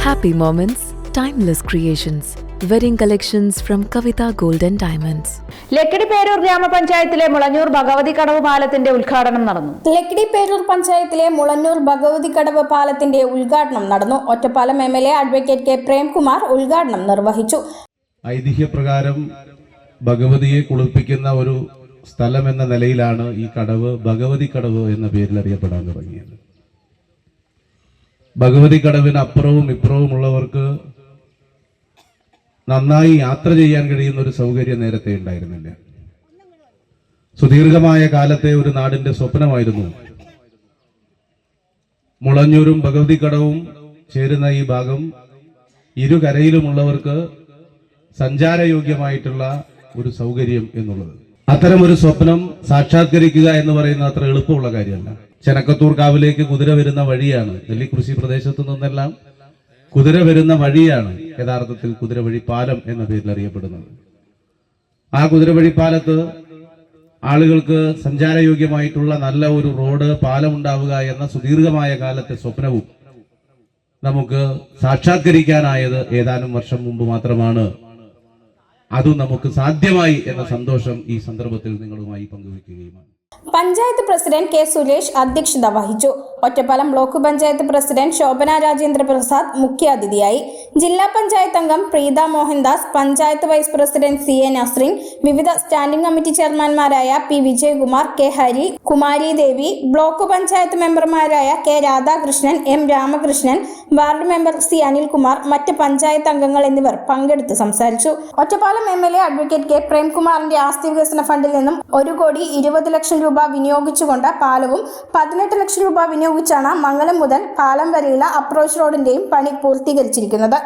Happy moments, timeless creations. Wedding collections from Kavita Golden and Diamonds. Lakkidi Peroor ഗ്രാമപഞ്ചായത്തിലെ മുളഞ്ഞൂർ ഭഗവതി കടവ് പാലത്തിന്റെ ഉദ്ഘാടനം നടന്നു ലക്കിടി പേരൂർ പഞ്ചായത്തിലെ മുളഞ്ഞൂർ ഭഗവതി കടവ് പാലത്തിന്റെ ഉദ്ഘാടനം നടന്നു Ottapalam M L A advocate K Premkumar ഉദ്ഘാടനം നിർവഹിച്ചു ഐതിഹ്യപ്രകാരം ഭഗവതിയെ കുളിപ്പിക്കുന്ന ഒരു സ്ഥലം എന്ന നിലയിലാണ് ഈ കടവ് ഭഗവതി കടവ് എന്ന പേരിൽ അറിയപ്പെടാൻ തുടങ്ങിയത് ഭഗവതി കടവിന് അപ്പുറവും ഇപ്പുറവും ഉള്ളവർക്ക് നന്നായി യാത്ര ചെയ്യാൻ കഴിയുന്ന ഒരു സൗകര്യം നേരത്തെ ഉണ്ടായിരുന്നില്ല. സുദീർഘമായ കാലത്തെ ഒരു നാടിന്റെ സ്വപ്നമായിരുന്നു. മുളഞ്ഞൂരും ഭഗവതി കടവും ചേരുന്ന ഈ ഭാഗം ഇരുകരയിലുമുള്ളവർക്ക് സഞ്ചാരയോഗ്യമായിട്ടുള്ള ഒരു സൗകര്യം എന്നുള്ളത്. അത്തരം ഒരു സ്വപ്നം സാക്ഷാത്കരിക്കുക എന്ന് പറയുന്നത് അത്ര എളുപ്പമുള്ള കാര്യമല്ല. ചെനക്കത്തൂർ കാവിലേക്ക് കുതിര വരുന്ന വഴിയാണ് നെല്ലിക്കൃഷി പ്രദേശത്തു നിന്നെല്ലാം കുതിര വരുന്ന വഴിയാണ് യഥാർത്ഥത്തിൽ കുതിരവഴി പാലം എന്ന പേരിൽ അറിയപ്പെടുന്നത്. ആ കുതിരവഴി പാലത്ത് ആളുകൾക്ക് സഞ്ചാരയോഗ്യമായിട്ടുള്ള നല്ല ഒരു റോഡ് പാലം ഉണ്ടാവുക എന്ന സുദീർഘമായ കാലത്തെ സ്വപ്നവും നമുക്ക് സാക്ഷാത്കരിക്കാനായത് ഏതാനും വർഷം മുമ്പ് മാത്രമാണ്. അതും നമുക്ക് സാധ്യമായി എന്ന സന്തോഷം ഈ സന്ദർഭത്തിൽ നിങ്ങളുമായി പങ്കുവയ്ക്കുകയുമാണ്. പഞ്ചായത്ത് പ്രസിഡന്റ് കെ സുരേഷ് അധ്യക്ഷത വഹിച്ചു. ഒറ്റപ്പാലം ബ്ലോക്ക് പഞ്ചായത്ത് പ്രസിഡന്റ് ശോഭന രാജേന്ദ്ര പ്രസാദ് മുഖ്യാതിഥിയായി. ജില്ലാ പഞ്ചായത്ത് അംഗം Preetha Mohandas panchayat vice president C A Nasreen വിവിധ standing committee ചെയർമാൻമാരായ P Vijayakumar K Hari Kumari Devi block panchayat മെമ്പർമാരായ K Radhakrishnan M Ramakrishnan ward member C Anilkumar മറ്റ് പഞ്ചായത്ത് അംഗങ്ങൾ എന്നിവർ പങ്കെടുത്ത് സംസാരിച്ചു. Ottapalam M L A advocate K പ്രേംകുമാറിന്റെ ആസ്തി വികസന ഫണ്ടിൽ നിന്നും ഒരു കോടി ഇരുപത് ലക്ഷം രൂപ വിനിയോഗിച്ചുകൊണ്ട് പാലവും പതിനെട്ട് ലക്ഷം രൂപ വിനിയോഗിച്ചാണ് മംഗലം മുതൽ പാലം വരെയുള്ള അപ്രോച്ച് റോഡിന്റെയും പണി പൂർത്തീകരിച്ചിരിക്കുന്നത്.